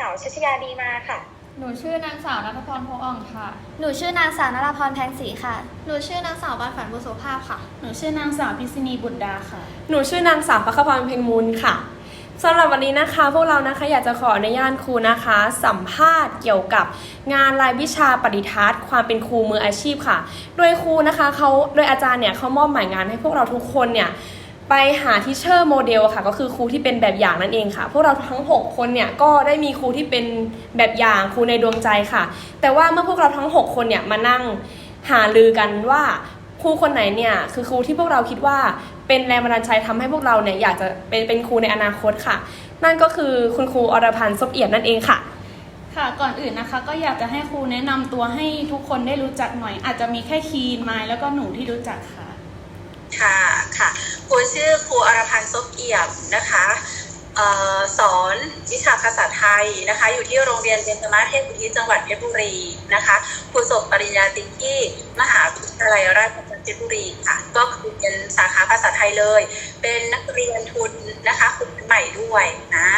สาวชัชยาดีมาค่ะ หนูชื่อนางสาวนัทพรโพอ่องค่ะ หนูชื่อนางสาวนราพรแพงศรีค่ะ หนูชื่อนางสาวบานฝันบุษโสภาพค่ะ หนูชื่อนางสาวพิษณีบุตรดาค่ะ หนูชื่อนางสาวพักพรเพ็งมูลค่ะสำหรับวันนี้นะคะ พวกเรานะคะอยากจะขออนุญาตครูนะคะ สัมภาษณ์เกี่ยวกับงานรายวิชาปฏิทัศน์ความเป็นครูมืออาชีพค่ะ โดยครูนะคะเขาโดยอาจารย์เนี่ยเขามอบหมายงานให้พวกเราทุกคนเนี่ย ไปหาทิเชอร์โมเดลค่ะ ก็คือครูที่เป็นแบบอย่างนั่นเองค่ะ พวกเราทั้ง 6 คนเนี่ยก็ได้มีครูที่เป็นแบบอย่างครูในดวงใจค่ะ แต่ว่าเมื่อพวกเราทั้ง 6 คนเนี่ยมานั่งหาลือกันว่าครูคนไหนเนี่ยคือครูที่พวกเราคิดว่าเป็นแรงบันดาลใจทำให้พวกเราเนี่ยอยากจะเป็นเป็นครูในอนาคตค่ะ นั่นก็คือคุณครูอรพันธ์ซบเอี่ยมนั่นเองค่ะ ค่ะก่อนอื่นนะคะ ก็อยากจะให้ครูแนะนำตัวให้ทุกคนได้รู้จักหน่อย อาจจะมีแค่คีนไม้แล้วก็หนูที่รู้จักค่ะ ค่ะค่ะ ครูชื่อครูอรพันธ์ซบเอี่ยมนะคะเอ่อสอนวิชาภาษาไทยนะคะ อยู่ที่โรงเรียนเบญจมาศเทพอุทิศจังหวัดเพชรบุรีนะคะครูจบปริญญาตรีที่มหาวิทยาลัยราชภัฏเพชรบุรีค่ะ ก็คือเป็นสาขาภาษาไทยเลย เป็นนักเรียนทุนนะคะครูเป็นใหม่ด้วยนะ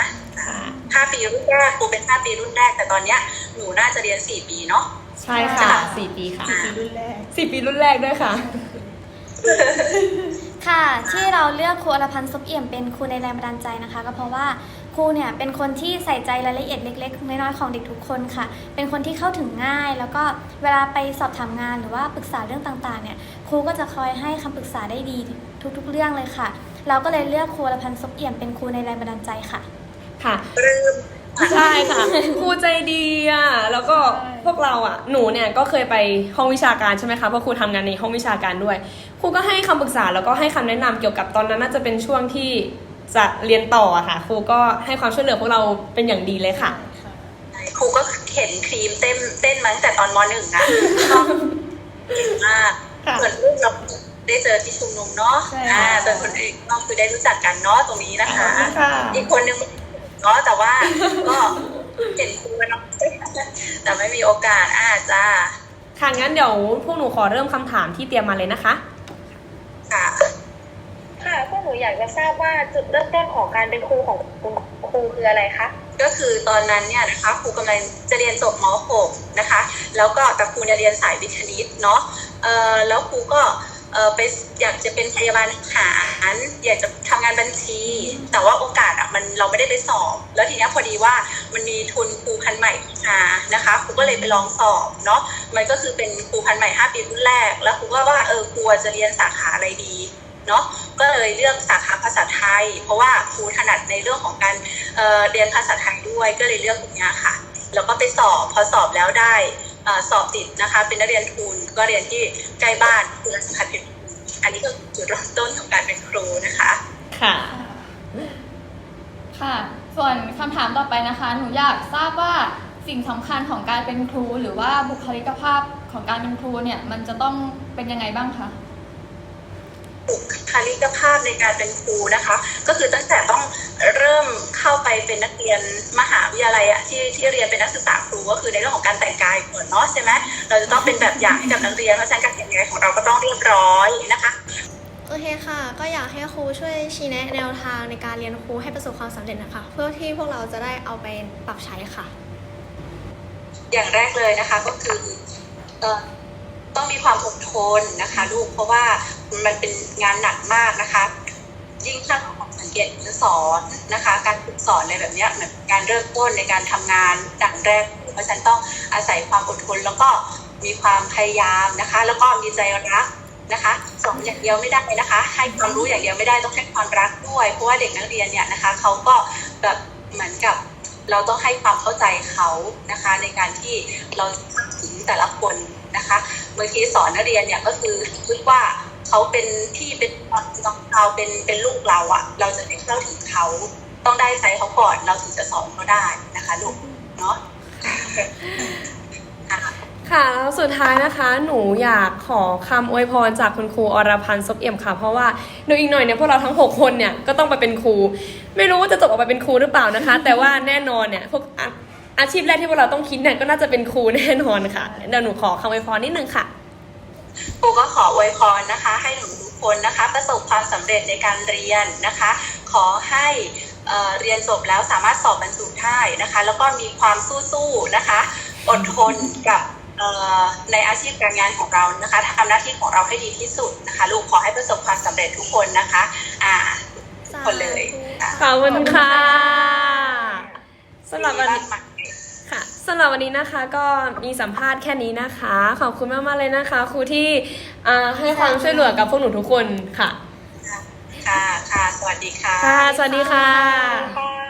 ห้าปีรุ่นแรกครูเป็นห้าปีรุ่นแรกแต่ตอนเนี้ยหนูน่าจะเรียนสี่ปีเนาะใช่ค่ะสี่ปีค่ะปีรุ่นแรกสี่ปีรุ่นแรกด้วยค่ะ ค่ะที่เราเลือกครูอรพันธ์ซบเอี่ยมเป็นครูในแรงบันดาลใจนะคะ ก็เพราะว่าครูเนี่ยเป็นคนที่ใส่ใจรายละเอียดเล็กๆน้อยๆของเด็กทุกคนค่ะ เป็นคนที่เข้าถึงง่าย แล้วก็เวลาไปสอบถามงานหรือว่าปรึกษาเรื่องต่างๆเนี่ยครูก็จะคอยให้คำปรึกษาได้ดีทุกๆเรื่องเลยค่ะ เราก็เลยเลือกครูอรพันธ์ซบเอี่ยมเป็นครูในแรงบันดาลใจค่ะค่ะปลื้ม ใช่ค่ะ ครูใจดีอะ แล้วก็ใช่พวกเราอะ หนูเนี่ยก็เคยไปห้องวิชาการใช่ไหมคะ เพราะครูทำงานในห้องวิชาการด้วย ครูก็ให้คำปรึกษาแล้วก็ให้คำแนะนำเกี่ยวกับตอนนั้นน่าจะเป็นช่วงที่จะเรียนต่ออะค่ะ ครูก็ให้ความช่วยเหลือพวกเราเป็นอย่างดีเลยค่ะ ครูก็เห็นครีมเต้นเต้นมาตั้งแต่ตอนมหนึ่งนะชอบเก่งมากค่ะเหมือนลูกเราได้เจอที่ชุมนุมเนาะใช่อ่าค่ะส่วนคนอื่นก็คือได้รู้จักกันเนาะตรงนี้นะคะค่ะอีกคนนึง เนาะแต่ว่าก็เห็นครูเนาะแต่ไม่มีโอกาสอ่าจ้าค่ะงั้นเดี๋ยวพวกหนูขอเริ่มคำถามที่เตรียมมาเลยนะคะ ค่ะ ค่ะพวกหนูอยากจะทราบว่าจุดเริ่มต้นของการเป็นครูของคุณครูคืออะไรคะก็คือตอนนั้นเนี่ยนะคะครูกำลังจะเรียนจบม .6 นะคะ แล้วก็แต่ครูเนี่ยเรียนสายวิทย์คณิตเนาะเอ่อแล้วครูก็ เออไปอยากจะเป็นพยาบาลทหารอยากจะทำงานบัญชี แต่ว่าโอกาสอะมันเราไม่ได้ไปสอบ แล้วทีนี้พอดีว่ามันมีทุนครูพันใหม่มานะคะครูก็เลยไปลองสอบเนาะมันก็คือเป็นครูพันใหม่ 5 ปีรุ่นแรก แล้วครูก็ว่าเออครูจะเรียนสาขาอะไรดีเนาะก็เลยเลือกสาขาภาษาไทย เพราะว่าครูถนัดในเรื่องของการเเรียนภาษาไทยด้วยก็เลยเลือกตรงนี้ค่ะ แล้วก็ไปสอบพอสอบแล้วได้เอ่อสอบติดนะคะ เป็นนักเรียนทุนก็เรียนที่ใกล้บ้านคือรัชพัฒน์เพชรบุรีอันนี้ก็คือจุดเริ่มต้นของการเป็นครูนะคะ ค่ะ ค่ะ ส่วนคำถามต่อไปนะคะ หนูอยากทราบว่าสิ่งสำคัญของการเป็นครู หรือว่าบุคลิกภาพของการเป็นครูเนี่ย มันจะต้องเป็นยังไงบ้างคะ บุคลิกภาพในการเป็นครูนะคะ ก็คือตั้งแต่ต้องเริ่มเข้าไปเป็นนักเรียนมหาวิทยาลัยอะที่ที่เรียนเป็นนักศึกษาครูก็คือในเรื่องของการแต่งกายก่อนเนาะใช่ไหมเราจะต้องเป็นแบบอย่างให้กับนักเรียนเพราะฉะนั้นการแต่งกายของเราก็ต้องเรียบร้อยนะคะโอเคค่ะ ก็อยากให้ครูช่วยชี้แนะแนวทางในการเรียนครูให้ประสบความสำเร็จนะคะ เพื่อที่พวกเราจะได้เอาไปปรับใช้ค่ะ อย่างแรกเลยนะคะก็คือเอ่อต้องมีความอดทนนะคะ ลูกเพราะว่า มันเป็นงานหนักมากนะคะ ยิ่งถ้าของสังเกตการสอนนะคะ การฝึกสอนอะไรแบบนี้เหมือนการเริ่มต้นในการทำงานดังแรก เพราะฉะนันต้องอาศัยความอดทนแล้วก็มีความพยายามนะคะ แล้วก็มีใจรักนะคะสอนอย่างเดียวไม่ได้นะคะ ให้ความรู้อย่างเดียวไม่ได้ต้องให้ความรักด้วย เพราะว่าเด็กนักเรียนเนี่ยนะคะเขาก็แบบเหมือนกับเราต้องให้ความเข้าใจเขานะคะ ในการที่เราเข้าถึงแต่ละคนนะคะบางทีสอนนักเรียนเนี่ยก็คือคิดว่า เขาเป็นพี่เป็นน้องเราเป็นเป็นลูกเราอะเราจะได้เข้าถึงเขาต้องได้ใจเขาก่อนเราถึงจะสอนเขาได้นะคะลูกเนาะค่ะแล้วสุดท้ายนะคะ หนูอยากขอคำอวยพรจากคุณครูอรพันธ์ซบเอี่ยมค่ะ เพราะว่าหนูอีกหน่อยเนี่ยพวกเราทั้ง 6 คนเนี่ยก็ต้องไปเป็นครู ไม่รู้ว่าจะจบออกมาเป็นครูหรือเปล่านะคะ แต่ว่าแน่นอนเนี่ยพวกอาอาชีพแรกที่พวกเราต้องคิดเนี่ยก็น่าจะเป็นครูแน่นอนค่ะเดี๋ยวหนูขอคำอวยพรนิดนึงค่ะ ครูก็ขออวยพรนะคะ ให้หนูทุกคคนนะคะ ประสบความสำเร็จในการเรียนนะคะ ขอให้เอ่อเรียนจบแล้วสามารถสอบบรรจุได้นะคะ แล้วก็มีความสู้ๆนะคะ อดทนกับเอ่อในอาชีพการงานของเรานะคะทำหน้าที่ของเราให้ดีที่สุดนะคะ ลูกขอให้ประสบความสำเร็จทุกคนนะคะอ่าทุกคนเลยค่ะขอบคุณค่ะสำหรับวันดีนี้มากค่ะสำหรับวันนี้นะคะก็มีสัมภาษณ์แค่นี้นะคะ ขอบคุณมากๆเลยนะคะ ครูที่อ่าให้ความช่วยเหลือกับพวกหนูทุกคนค่ะๆค่ะค่ะ สวัสดีค่ะ ค่ะ สวัสดีค่ะค่ะ